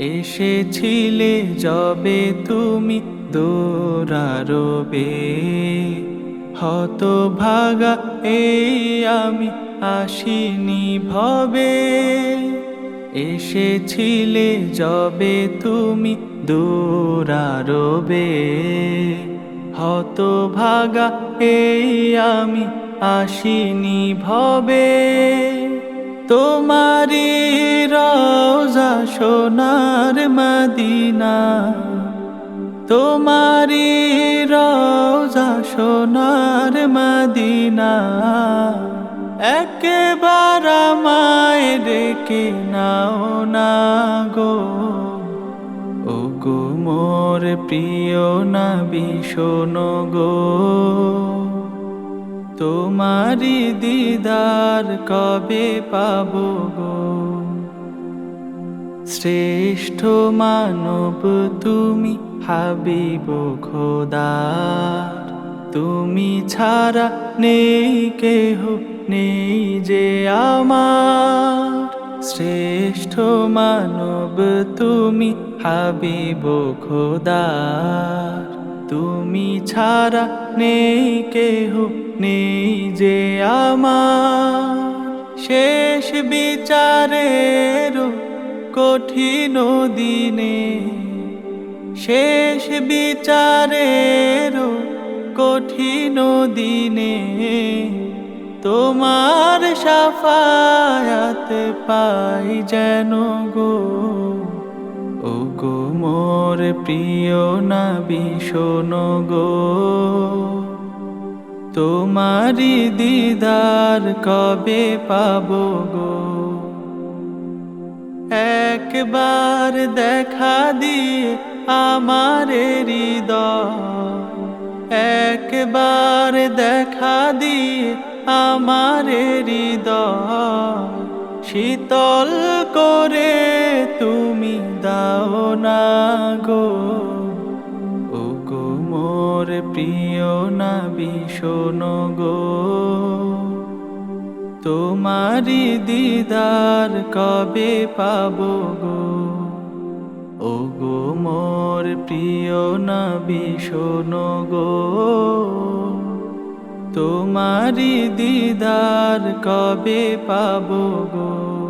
এসেছিলে যবে তুমি দৌড়ারবে হত ভাগা এই আমি আসিনি ভবে। এসেছিলে যবে তুমি দৌড়ারবে হত ভাগা এই আমি আসিনি ভবে। তোমারি সোনার মদিনা তোমারি রোজা সোনার মদিনা। একেবার আমায় ডেকে নাও না গো। ও গো মোর প্রিয় না শোনো গো। তোমারি দিদার কবে পাবো গো? শ্রেষ্ঠ মানব তুমি হাবিব খোদার। তুমি ছাড়া নেই কেহ, নেই যে আমার। শ্রেষ্ঠ মানব তুমি হাবিব খোদার। তুমি ছাড়া নেই কেহ, নেই যে আমার। শেষ বিচারের কঠিন দিনে, শেষ বিচারের কঠিন দিনে, তোমার সাফায়াত পাই যেন গো। ও গো মোর প্রিয় না শোনো গো। তোমারি দিদার কবে পাবো গো? একবার দেখা দিয়ে আমার হৃদয়। একবার দেখা দিয়ে আমার হৃদয়। শীতল করে তুমি দাও না গো। ও মোর প্রিয় না বিষণ গো। তোমারি দিদার কবে পাব গো? ও গো মোর প্রিয় না শোন গো। তোমারি দিদার কবে পাব গো?